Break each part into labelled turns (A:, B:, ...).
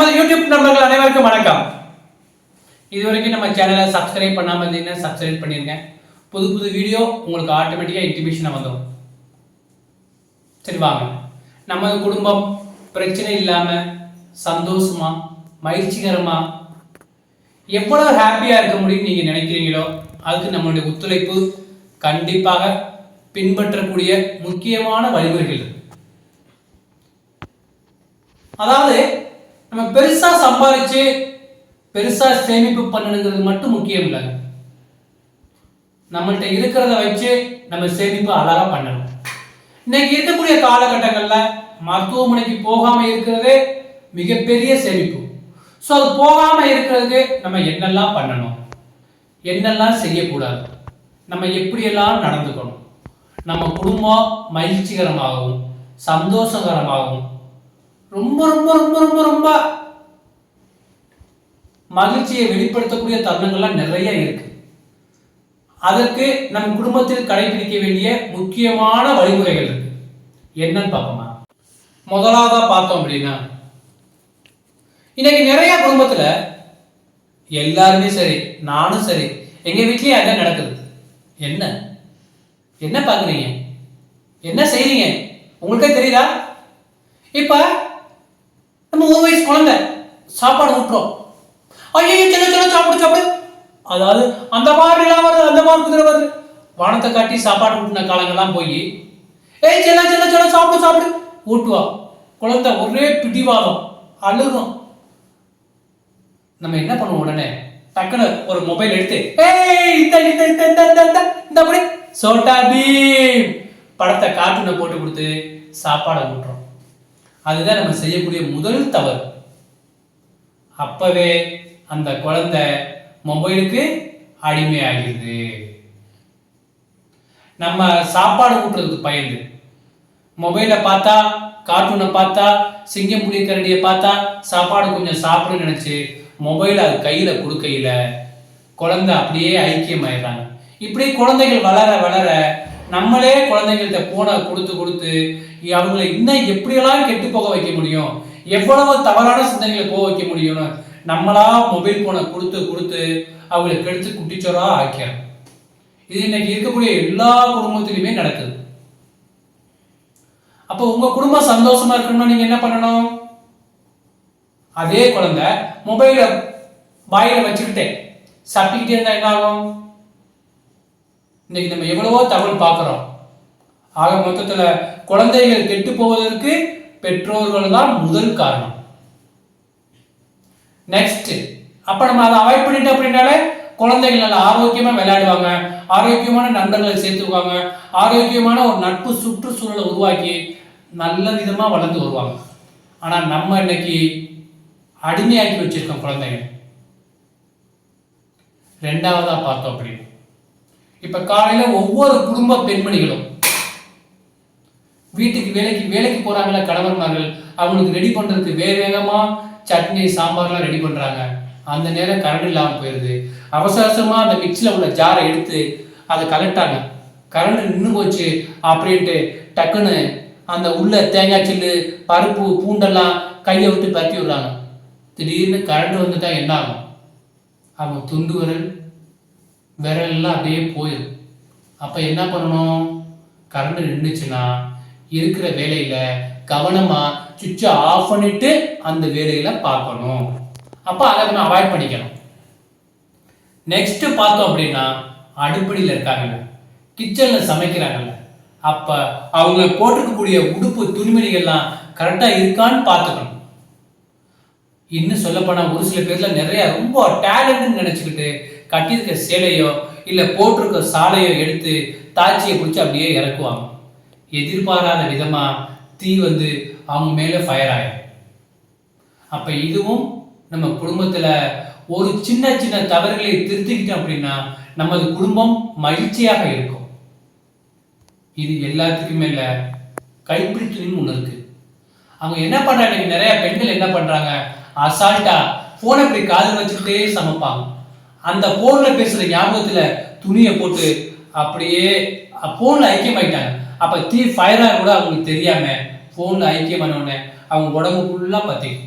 A: நமது யூடியூப் நண்பர்கள் அனைவருக்கும் வணக்கம். இது வரைக்கும் நம்ம சேனலை சப்ஸ்கிரைப் பண்ணாமல் இருந்தீங்கன்னா சப்ஸ்கிரைப் பண்ணிருங்க. புது புது வீடியோ உங்களுக்கு ஆட்டோமேட்டிக்காக இன்டிமேஷனாக வந்துடும் சரி வாங்க. நமது குடும்பம் பிரச்சனை இல்லாமல் சந்தோஷமா மகிழ்ச்சிகரமா எவ்வளவு ஹாப்பியாக இருக்க முடியும்னு நீங்கள் நினைக்கிறீங்களோ அதுக்கு நம்மளுடைய ஒத்துழைப்பு கண்டிப்பாக பின்பற்றக்கூடிய முக்கியமான வழிமுறைகள் அதாவது நம்ம பெருசா சம்பாதிச்சு பெருசா சேமிப்பு பண்ணணுங்கிறது மட்டும் முக்கியம் இல்லை. நம்மள்கிட்ட இருக்கிறத வச்சு நம்ம சேமிப்பு அழகா பண்ணணும். இன்னைக்கு இருக்கக்கூடிய காலகட்டங்கள்ல மருத்துவமனைக்கு போகாம இருக்கிறதே மிகப்பெரிய சேமிப்பு. ஸோ அது போகாம இருக்கிறதுக்கு நம்ம என்னெல்லாம் பண்ணணும்? என்னெல்லாம் செய்யக்கூடாது? நம்ம எப்படியெல்லாம் நடந்துக்கணும்? நம்ம குடும்பம் மகிழ்ச்சிகரமாகவும் சந்தோஷகரமாகவும் ரொம்ப ரொம்ப ரொம்ப ரொம்ப ரொம்ப மகிழ்ச்சியை வெளிப்படுத்தக்கூடிய தருணங்கள்லாம் நிறைய இருக்கு. அதற்கு நம் குடும்பத்தில் கடைபிடிக்க வேண்டிய முக்கியமான வழிமுறைகள் இருக்கு. என்னன்னு பார்ப்போமா? முதலாவதா பார்த்தோம் அப்படின்னா இன்னைக்கு நிறைய குடும்பத்துல எல்லாருமே சரி நானும் சரி எங்க வீட்லயும் அதான் நடக்குது. என்ன? என்ன பாக்குறீங்க என்ன செய்றீங்க? உங்களுக்கே தெரியுதா? இப்ப நம்ம ஒரு வயசு குழந்தை சாப்பாடு ஊட்டுறோம். ஐயோ சின்ன சின்ன சாப்பிடு சாப்பிடு. அதாவது அந்த மாதிரிலாம் வருது அந்த மாதிரி குதிரை வருது. வானத்தை காட்டி சாப்பாடு ஊட்டின காலங்கள்லாம் போய் ஏய் சின்ன சின்ன சின்ன சாப்பிடு சாப்பிடு. ஊட்டுவா குழந்தை ஒரே பிடிவாதம் அழுகும். நம்ம என்ன பண்ணுவோம் உடனே? டக்குனு ஒரு மொபைல் எடுத்து ஏய் இந்த இந்த இந்த இந்த இந்த இந்த இந்த அப்படி சோட்டா பீம். படத்தை கார்ட்டூனை போட்டு கொடுத்து சாப்பாடை ஊட்டுறோம். அதுதான் நம்ம செய்யக்கூடிய முதல் தவறு. அப்பவே அந்த குழந்தை மொபைலுக்கு அடிமையாகிடுது. நம்ம சாப்பாடு கூட்டுறதுக்கு பயந்து. மொபைலை பார்த்தா கார்ட்டூனை பார்த்தா சிங்கம் புலி கரடியை பார்த்தா சாப்பாடு கொஞ்சம் சாப்பிடுன்னு நினச்சி மொபைல் அது கையில் கொடுக்கையில் குழந்தை அப்படியே ஐக்கியமாயிடுறாங்க. இப்படி குழந்தைகள் வளர வளர நம்மளே குழந்தைங்கள்ட்ட போனை கொடுத்து கொடுத்து அவங்களை இன்னும் எப்படியெல்லாம் கெட்டு போக வைக்க முடியும்? எவ்வளவு தவறான சிந்தனைகளை போக வைக்க முடியும்னு நம்மளா மொபைல் போனை கொடுத்து கொடுத்து அவங்களை கெடுத்து குட்டிச்சோரா ஆக்கிறோம் இது இன்னைக்கு இருக்கக்கூடிய எல்லா குடும்பத்திலுமே நடக்குது. அப்போ உங்க குடும்பம் சந்தோஷமா இருக்கணும்னா நீங்க என்ன பண்ணணும்? அதே குழந்தை மொபைல வாயில வச்சுக்கிட்டே சப்பிக்கிட்டே இருந்தா என்ன ஆகும் இன்னைக்கு நம்ம எவ்வளவோ தகவல் பார்க்குறோம். ஆக மொத்தத்தில் குழந்தைகள் கெட்டு போவதற்கு பெற்றோர்கள் தான் முதல் காரணம். நெக்ஸ்ட் அப்ப நம்ம அதை அவாய்ட் பண்ணிட்டோம் அப்படின்னாலே குழந்தைகள் நல்லா ஆரோக்கியமா விளையாடுவாங்க. ஆரோக்கியமான நண்பர்களை சேர்த்துக்குவாங்க. ஆரோக்கியமான ஒரு நட்பு சுற்றுச்சூழலை உருவாக்கி நல்ல விதமா வளர்ந்து வருவாங்க. ஆனா நம்ம இன்னைக்கு அடிமையாக்கி வச்சிருக்கோம் குழந்தைங்க ரெண்டாவதா பார்த்தோம் அப்படின்னு. இப்ப காலையில ஒவ்வொரு குடும்ப பெண்மணிகளும் வீட்டுக்கு வேலைக்கு வேலைக்கு போறாங்களா கணவன்மார்கள் அவங்களுக்கு ரெடி பண்றதுக்கு வேக வேகமா சட்னி சாம்பார்லாம் ரெடி பண்றாங்க. அந்த நேரம் கரண்ட் இல்லாமல் போயிருது. அவசர அவசரமா அந்த மிக்சியில் உள்ள ஜாரை எடுத்து அதை கலட்டாங்க. கரண்ட் நின்று போச்சு அப்படின்ட்டு டக்குன்னு அந்த உள்ள தேங்காய் சில்லு பருப்பு பூண்டெல்லாம் கையை விட்டு பரத்தி விடுறாங்க. திடீர்னு கரண்ட் வந்துட்டா என்ன ஆகும்? அவங்க துண்டு விரல் விரல் எல்லாம் அப்படியே போயிடும் அப்போ என்ன பண்ணணும்? கரண்ட் நின்றுச்சுன்னா இருக்கிற வேலையில் கவனமாக சுவிட்சை ஆஃப் பண்ணிட்டு அந்த வேலையில பார்க்கணும். அப்போ அதை நம்ம அவாய்ட் பண்ணிக்கணும். நெக்ஸ்ட் பார்த்தோம் அப்படின்னா அடுப்படியில் இருக்காங்கல்ல கிச்சனில் சமைக்கிறாங்கல்ல அப்போ அவங்க போட்டிருக்கக்கூடிய உடுப்பு துணிமணிகள்லாம் கரெக்டாக இருக்கான்னு பார்த்துக்கணும். இன்னும் சொல்லப்போனால் ஒரு சில பேர்ல நிறைய ரொம்ப டேலண்ட்னு நினச்சிக்கிட்டு கட்டியிருக்க சேலையோ இல்லை போட்டிருக்க சாலையோ எடுத்து தாச்சியை பிடிச்சி அப்படியே இறக்குவாங்க. எதிர்பாராத விதமாக தீ வந்து அவங்க மேலே ஃபயர் ஆகிடும் அப்போ இதுவும் நம்ம குடும்பத்தில் ஒரு சின்ன சின்ன தவறுகளை திருத்திக்கிட்டோம் அப்படின்னா நமது குடும்பம் மகிழ்ச்சியாக இருக்கும். இது எல்லாத்துக்குமே இல்லை கைப்பிடி ஒன்று இருக்கு. அவங்க என்ன பண்ணுறாங்க நிறைய பெண்கள் என்ன பண்ணுறாங்க அசால்ட்டா ஃபோனை இப்படி காதில் வச்சுக்கிட்டே சமைப்பாங்க. அந்த போன்ல பேசுற ஞாபகத்துல துணியை போட்டு அப்படியே போன்ல ஐக்கியமாயிட்டாங்க அப்ப தீ ஃபயரா கூட அவங்களுக்கு தெரியாம போன்ல ஐக்கியமான உடனே அவங்க உடம்பு ஃபுல்லா பத்திக்கும்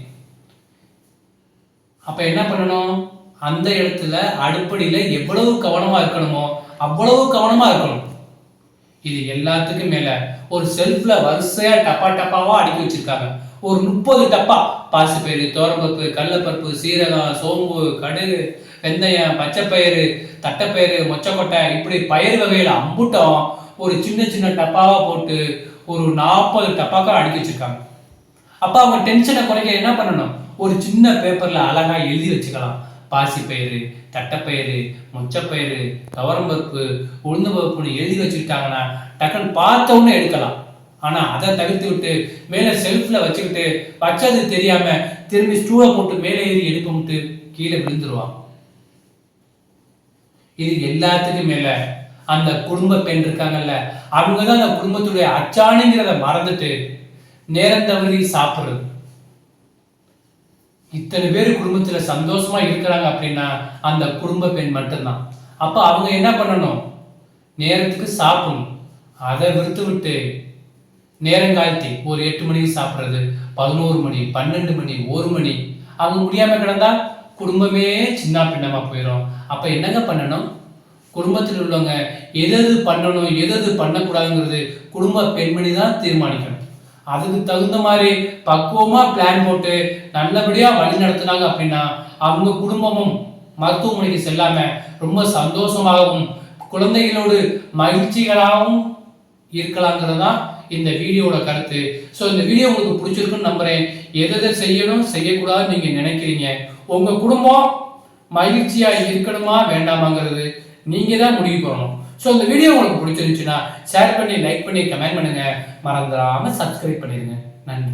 A: அப்ப என்ன பண்ணணும்? அந்த இடத்துல அடுப்படியில எவ்வளவு கவனமா இருக்கணுமோ அவ்வளவு கவனமா இருக்கணும். இது எல்லாத்துக்கும் மேல ஒரு செல்ஃப்ல வரிசையா டப்பா டப்பாவா அடுக்கி வச்சிருக்காங்க. ஒரு முப்பது டப்பா. பாசிப்பயிறு தோரம்பருப்பு கடலப்பருப்பு சீரகம் சோம்பு கடுகு வெந்தயம் பச்சைப்பயிறு தட்டைப்பயிறு மொச்சக்கொட்டை இப்படி பயிர் வகையில் அம்புட்டம் ஒரு சின்ன சின்ன டப்பாவாக போட்டு ஒரு நாற்பது டப்பாக்கா அடுக்கி வச்சுருக்காங்க. அப்போ அவங்க டென்ஷனை குறைக்க என்ன பண்ணணும்? ஒரு சின்ன பேப்பரில் அழகாக எழுதி வச்சுக்கலாம். பாசிப்பயிறு தட்டைப்பயிறு மொச்சப்பயிறு துவரம்பருப்பு உளுந்து பருப்புன்னு எழுதி வச்சுக்கிட்டாங்கன்னா டக்குன்னு பார்த்தவொன்னே எடுக்கலாம். ஆனால் அதை தவிர்த்து விட்டு மேலே செல்ஃபில் வச்சுக்கிட்டு வச்சது தெரியாமல் திரும்பி ஸ்டூலை போட்டு மேலே ஏறி எடுப்போம்ட்டு கீழே விழுந்துருவான். இது எல்லாத்துக்கும் மேல அந்த குடும்ப பெண் இருக்காங்கல்ல அவங்க தான் அந்த குடும்பத்துடைய அச்சாணிங்கிறத மறந்துட்டு நேரம் தவறி சாப்பிடுறது. இத்தனை பேர் குடும்பத்துல சந்தோஷமா இருக்கிறாங்க அப்படின்னா அந்த குடும்ப பெண் மட்டும்தான். அப்ப அவங்க என்ன பண்ணணும்? நேரத்துக்கு சாப்பிடணும். அதை விடுத்து விட்டு நேரங்காலத்தி ஒரு எட்டு மணிக்கு சாப்பிட்றது பதினோரு மணி பன்னெண்டு மணி ஒரு மணி. அவங்க முடியாம கிடந்தா குடும்பமே சின்ன பின்னமாக போயிடும் அப்போ என்னங்க பண்ணணும்? குடும்பத்தில் உள்ளவங்க எதது பண்ணணும் எதது பண்ணக்கூடாதுங்கிறது குடும்ப பெண்மணி தான் தீர்மானிக்கணும். அதுக்கு தகுந்த மாதிரி பக்குவமாக பிளான் போட்டு நல்லபடியாக வழி நடத்துனாங்க அப்படின்னா அவங்க குடும்பமும் மருத்துவமனைக்கு செல்லாமல் ரொம்ப சந்தோஷமாகவும் குழந்தைகளோடு மகிழ்ச்சிகளாகவும் இருக்கலாங்கிறது தான் இந்த வீடியோவோட கருத்து. ஸோ இந்த வீடியோ உங்களுக்கு பிடிச்சிருக்குன்னு நம்புறேன். எதை எதை செய்யணும் செய்யக்கூடாதுன்னு நீங்க நினைக்கிறீங்க. உங்க குடும்பம் மகிழ்ச்சியா இருக்கணுமா வேண்டாமாங்கிறது நீங்க தான் முடிவு பண்ணணும். ஸோ இந்த வீடியோ உங்களுக்கு பிடிச்சிருந்துச்சுன்னா ஷேர் பண்ணி லைக் பண்ணி கமெண்ட் பண்ணுங்க. மறந்துடாம சப்ஸ்கிரைப் பண்ணிடுங்க. நன்றி.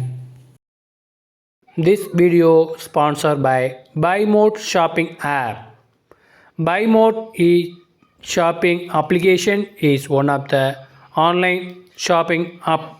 A: This video sponsored by buy mode Shopping app. Buy mode e shopping application is one of the online shopping up